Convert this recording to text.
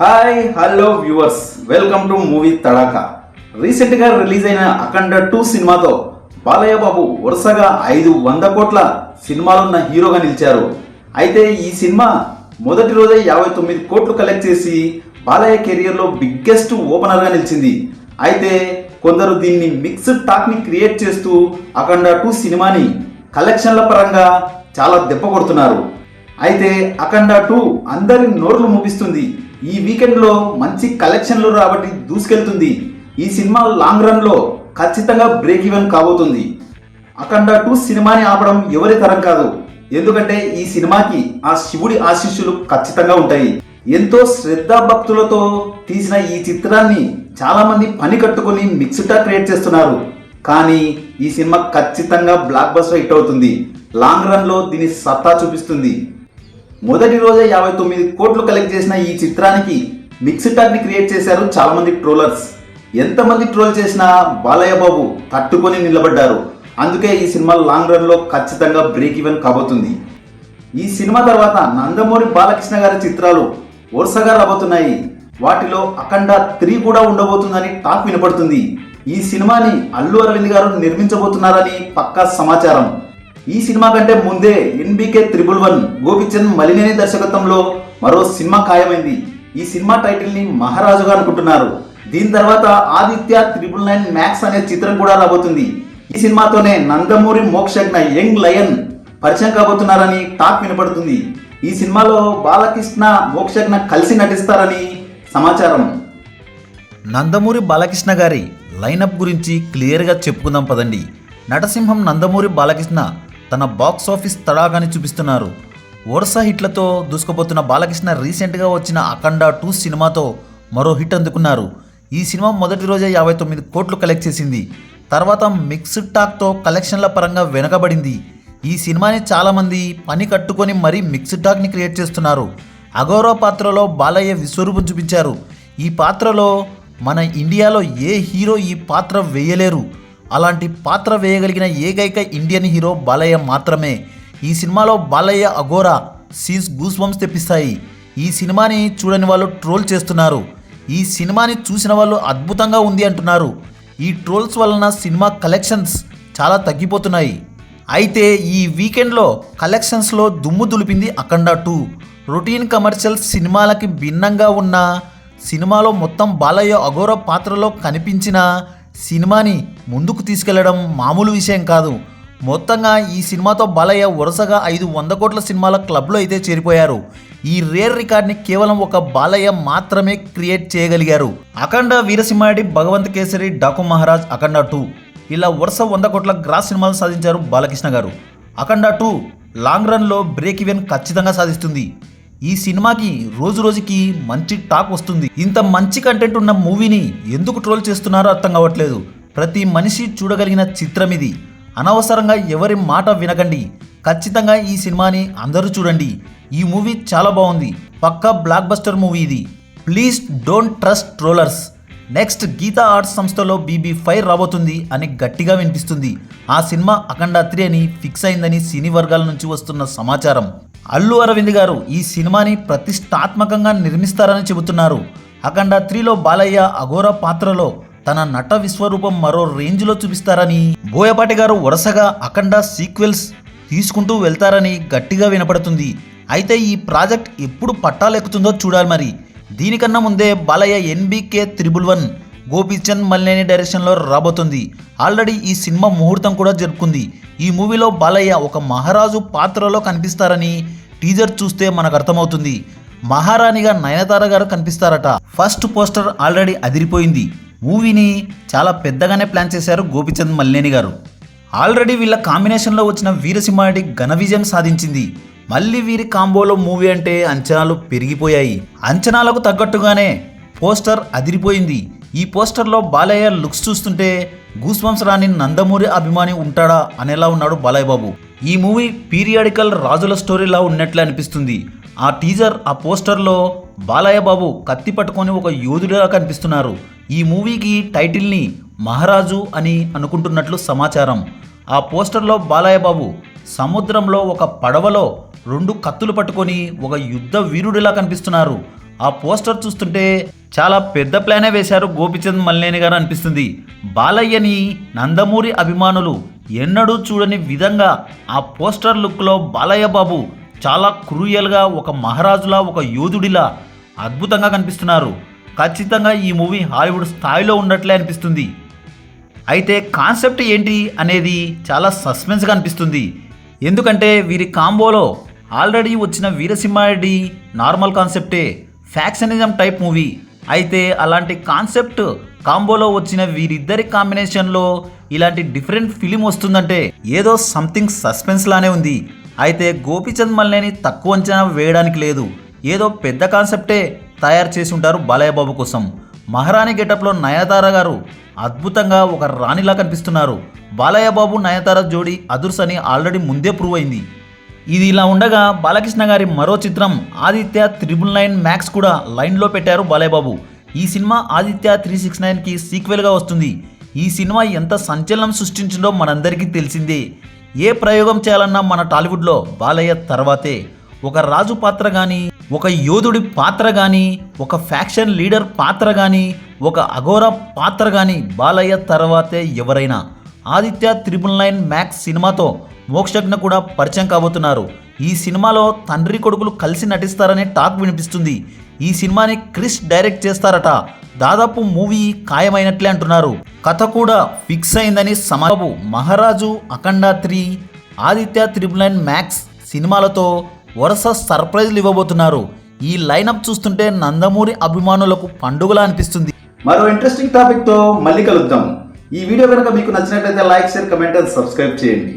Hi hello viewers welcome to movie Tadaka రీసెంట్గా release అయిన అఖండ two సినిమాతో బాలయ్య బాబు వరుసగా ఐదు వంద కోట్ల సినిమాలున్న హీరోగా నిలిచారు. అయితే ఈ సినిమా మొదటి రోజే యాభై తొమ్మిది కోట్లు కలెక్ట్ చేసి బాలయ్య కెరియర్లో బిగ్గెస్ట్ ఓపెనర్గా నిలిచింది. అయితే కొందరు దీన్ని మిక్స్డ్ టాక్ని క్రియేట్ చేస్తూ అఖండ టూ సినిమాని కలెక్షన్ల పరంగా చాలా దెబ్బ కొడుతున్నారు. అయితే అఖండ టూ అందరి నోర్లు ముగిస్తుంది. ఈ వీకెండ్లో మంచి కలెక్షన్లు రాబట్టి దూసుకెళ్తుంది. ఈ సినిమా లాంగ్ రన్లో ఖచ్చితంగా బ్రేక్ ఈవెన్ కాబోతుంది. అఖండ టూ సినిమాని ఆపడం ఎవరి తరం కాదు. ఎందుకంటే ఈ సినిమాకి ఆ శివుడి ఆశీస్సులు ఖచ్చితంగా ఉంటాయి. ఎంతో శ్రద్ధా భక్తులతో తీసిన ఈ చిత్రాన్ని చాలా మంది పని కట్టుకొని మిక్స్డ్గా క్రియేట్ చేస్తున్నారు. కానీ ఈ సినిమా ఖచ్చితంగా బ్లాక్ బస్టర్ హిట్ అవుతుంది. లాంగ్ రన్లో దీని సత్తా చూపిస్తుంది. మొదటి రోజే యాభై తొమ్మిది కోట్లు కలెక్ట్ చేసిన ఈ చిత్రానికి మిక్స్డ్ని క్రియేట్ చేశారు చాలా మంది ట్రోలర్స్ ఎంతమంది ట్రోల్ చేసినా బాలయ్య బాబు తట్టుకొని నిలబడ్డారు. అందుకే ఈ సినిమా లాంగ్ రన్లో ఖచ్చితంగా బ్రేక్ ఈవెన్ కాబోతుంది. ఈ సినిమా తర్వాత నందమూరి బాలకృష్ణ గారి చిత్రాలు వరుసగా రాబోతున్నాయి. వాటిలో అఖండ త్రీ కూడా ఉండబోతుందని టాక్ వినపడుతుంది. ఈ సినిమాని అల్లు అరవింద్ గారు నిర్మించబోతున్నారని పక్కా సమాచారం. ఈ సినిమా కంటే ముందే NBK triple one Gopichand Malineni దర్శకత్వంలో మరో సినిమా ఖాయమైంది. ఈ సినిమా టైటిల్ని మహారాజుగా అనుకుంటున్నారు. దీని తర్వాత ఆదిత్య త్రిబుల్ నైన్ మ్యాక్స్ అనే చిత్రం కూడా రాబోతుంది. ఈ సినిమాతోనే నందమూరి మోక్షజ్ఞ యంగ్ లయన్ పరిచయం కాబోతున్నారని టాక్ వినపడుతుంది. ఈ సినిమాలో బాలకృష్ణ మోక్షజ్ఞ కలిసి నటిస్తారని సమాచారం. నందమూరి బాలకృష్ణ గారి లైనప్ గురించి క్లియర్గా చెప్పుకుందాం పదండి. నటసింహం నందమూరి బాలకృష్ణ తన బాక్స్ ఆఫీస్ తడాగాని చూపిస్తున్నారు. వరుస హిట్లతో దూసుకుపోతున్న బాలకృష్ణ రీసెంట్గా వచ్చిన అఖండ టూ సినిమాతో మరో హిట్ అందుకున్నారు. ఈ సినిమా మొదటి రోజే యాభై తొమ్మిది కోట్లు కలెక్ట్ చేసింది. తర్వాత మిక్స్డ్ టాక్తో కలెక్షన్ల పరంగా వెనకబడింది. ఈ సినిమాని చాలామంది పని కట్టుకొని మరీ మిక్స్డ్ టాక్ని క్రియేట్ చేస్తున్నారు. అగౌరవ పాత్రలో బాలయ్య విశ్వరూపం చూపించారు. ఈ పాత్రలో మన ఇండియాలో ఏ హీరో ఈ పాత్ర వేయలేరు. అలాంటి పాత్ర వేయగలిగిన ఏకైక ఇండియన్ హీరో బాలయ్య మాత్రమే. ఈ సినిమాలో Balayya Aghora scenes goose bumps తెప్పిస్తాయి. ఈ సినిమాని చూడని వాళ్ళు ట్రోల్ చేస్తున్నారు. ఈ సినిమాని చూసిన వాళ్ళు అద్భుతంగా ఉంది అంటున్నారు. ఈ ట్రోల్స్ వలన సినిమా కలెక్షన్స్ చాలా తగ్గిపోతున్నాయి. అయితే ఈ వీకెండ్లో కలెక్షన్స్లో దుమ్ము దులిపింది అఖండ టూ. రొటీన్ కమర్షియల్ సినిమాలకి భిన్నంగా ఉన్న సినిమాలో మొత్తం బాలయ్య అఘోర పాత్రలో కనిపించిన సినిమాని ముందుకు తీసుకెళ్ళడం మామూలు విషయం కాదు. మొత్తంగా ఈ సినిమాతో బాలయ్య వరుసగా ఐదు వంద కోట్ల సినిమాల క్లబ్లో అయితే చేరిపోయారు. ఈ రేర్ రికార్డ్ని కేవలం ఒక బాలయ్య మాత్రమే క్రియేట్ చేయగలిగారు. అఖండ వీరసింహారెడ్డి భగవంత్ కేసరి డాకు మహారాజ్ అఖండ టూ. ఇలా వరుస వంద కోట్ల గ్రాస్ సినిమాలు సాధించారు బాలకృష్ణ గారు. అఖండ టూ లాంగ్ రన్లో బ్రేక్ ఈవెన్ ఖచ్చితంగా సాధిస్తుంది. ఈ సినిమాకి రోజు రోజుకి మంచి టాక్ వస్తుంది. ఇంత మంచి కంటెంట్ ఉన్న మూవీని ఎందుకు ట్రోల్ చేస్తున్నారో అర్థం కావట్లేదు. ప్రతి మనిషి చూడగలిగిన చిత్రం ఇది. అనవసరంగా ఎవరి మాట వినకండి. ఖచ్చితంగా ఈ సినిమాని అందరూ చూడండి. ఈ మూవీ చాలా బాగుంది. పక్కా బ్లాక్ బస్టర్ మూవీ ఇది. Please don't trust trollers next Geetha Arts సంస్థలో బీబీ ఫైవ్ రాబోతుంది అని గట్టిగా వినిపిస్తుంది. ఆ సినిమా అఖండ త్రీ అని ఫిక్స్ అయిందని సినీ వర్గాల నుంచి వస్తున్న సమాచారం. అల్లు అరవింద్ గారు ఈ సినిమాని ప్రతిష్టాత్మకంగా నిర్మిస్తారని చెబుతున్నారు. అఖండ త్రీలో బాలయ్య అఘోర పాత్రలో తన నట విశ్వరూపం మరో రేంజ్లో చూపిస్తారని బోయపాటి గారు వరుసగా అఖండ సీక్వెల్స్ తీసుకుంటూ వెళ్తారని గట్టిగా వినపడుతుంది. అయితే ఈ ప్రాజెక్ట్ ఎప్పుడు పట్టాలెక్కుతుందో చూడాలి మరి. దీనికన్నా ముందే Balayya NBK triple one Gopichand Malleni డైరెక్షన్లో రాబోతుంది. ఆల్రెడీ ఈ సినిమా ముహూర్తం కూడా జరుపుకుంది. ఈ మూవీలో బాలయ్య ఒక మహారాజు పాత్రలో కనిపిస్తారని టీజర్ చూస్తే మనకు అర్థమవుతుంది మహారాణిగా నయనతార గారు కనిపిస్తారట. ఫస్ట్ పోస్టర్ ఆల్రెడీ అదిరిపోయింది. మూవీని చాలా పెద్దగానే ప్లాన్ చేశారు గోపిచంద్ మల్లేని గారు. ఆల్రెడీ వీళ్ళ కాంబినేషన్లో వచ్చిన వీరసింహారెడ్డి ఘన విజయం సాధించింది. మళ్ళీ వీరి కాంబోలో మూవీ అంటే అంచనాలు పెరిగిపోయాయి. అంచనాలకు తగ్గట్టుగానే పోస్టర్ అదిరిపోయింది. ఈ పోస్టర్లో బాలయ్య లుక్స్ చూస్తుంటే గూస్ రాణి రాని నందమూరి అభిమాని ఉంటాడా అనేలా ఉన్నాడు బాలయ్య బాబు ఈ మూవీ పీరియాడికల్ రాజుల స్టోరీలా ఉన్నట్లు అనిపిస్తుంది. ఆ టీజర్ ఆ పోస్టర్లో బాలయ్య బాబు కత్తి పట్టుకొని ఒక యోధుడిలా కనిపిస్తున్నారు. ఈ మూవీకి టైటిల్ని మహారాజు అని అనుకుంటున్నట్లు సమాచారం. ఆ పోస్టర్లో బాలయ్య బాబు సముద్రంలో ఒక పడవలో రెండు కత్తులు పట్టుకొని ఒక యుద్ధ వీరుడిలా కనిపిస్తున్నారు. ఆ పోస్టర్ చూస్తుంటే చాలా పెద్ద ప్లానే వేశారు గోపిచంద్ మల్లేని గారు అనిపిస్తుంది. బాలయ్యని నందమూరి అభిమానులు ఎన్నడూ చూడని విధంగా ఆ పోస్టర్ లుక్లో బాలయ్య బాబు చాలా క్రూయల్గా ఒక మహారాజులా ఒక యోధుడిలా అద్భుతంగా కనిపిస్తున్నారు. ఖచ్చితంగా ఈ మూవీ హాలీవుడ్ స్థాయిలో ఉన్నట్లే అనిపిస్తుంది. అయితే కాన్సెప్ట్ ఏంటి అనేది చాలా సస్పెన్స్గా అనిపిస్తుంది. ఎందుకంటే వీరి కాంబోలో ఆల్రెడీ వచ్చిన వీరసింహారెడ్డి నార్మల్ కాన్సెప్టే. Factionism type movie. అయితే అలాంటి కాన్సెప్ట్ కాంబోలో వచ్చిన వీరిద్దరి కాంబినేషన్లో ఇలాంటి డిఫరెంట్ ఫిలిం వస్తుందంటే ఏదో సంథింగ్ సస్పెన్స్ లానే ఉంది. అయితే గోపీచంద్ మల్లేని తక్కువ అంచనా వేయడానికి లేదు. ఏదో పెద్ద కాన్సెప్టే తయారు చేసి ఉంటారు బాలయ్య బాబు కోసం. మహారాణి గెటప్లో నయనతార గారు అద్భుతంగా ఒక రాణిలా కనిపిస్తున్నారు. బాలయ్య బాబు నయనతార జోడి అదుర్స్ అని ఆల్రెడీ ముందే ప్రూవ్ అయింది. ఇది ఇలా ఉండగా బాలకృష్ణ గారి మరో చిత్రం ఆదిత్య త్రిబుల్ నైన్ మ్యాక్స్ కూడా లైన్లో పెట్టారు బాలేబాబు బాబు ఈ సినిమా ఆదిత్య త్రీ సిక్స్ నైన్కి సీక్వెల్గా వస్తుంది. ఈ సినిమా ఎంత సంచలనం సృష్టించిందో మనందరికీ తెలిసిందే. ఏ ప్రయోగం చేయాలన్నా మన టాలీవుడ్లో బాలయ్య తర్వాతే. ఒక రాజు పాత్ర కానీ ఒక యోధుడి పాత్ర కానీ ఒక ఫ్యాక్షన్ లీడర్ పాత్ర కానీ ఒక అఘోర పాత్ర కానీ బాలయ్య తర్వాతే ఎవరైనా. ఆదిత్య త్రిబుల్ నైన్ మ్యాక్స్ సినిమాతో మోక్షజ్ఞ కూడా పరిచయం కాబోతున్నారు. ఈ సినిమాలో తండ్రి కొడుకులు కలిసి నటిస్తారనే టాక్ వినిపిస్తుంది. ఈ సినిమాని క్రిష్ డైరెక్ట్ చేస్తారట. దాదాపు మూవీ ఖాయమైనట్లే అంటున్నారు. కథ కూడా ఫిక్స్ అయిందని సమాబు Maharaj Akhanda three Aditya triple nine max సినిమాలతో వరుస సర్ప్రైజ్లు ఇవ్వబోతున్నారు. ఈ లైనప్ చూస్తుంటే నందమూరి అభిమానులకు పండుగలా అనిపిస్తుంది. మరో ఇంట్రెస్టింగ్ టాపిక్తో మళ్ళీ కలుద్దాం. ఈ వీడియో కనుక మీకు నచ్చినట్లయితే like share comment and subscribe చేయండి.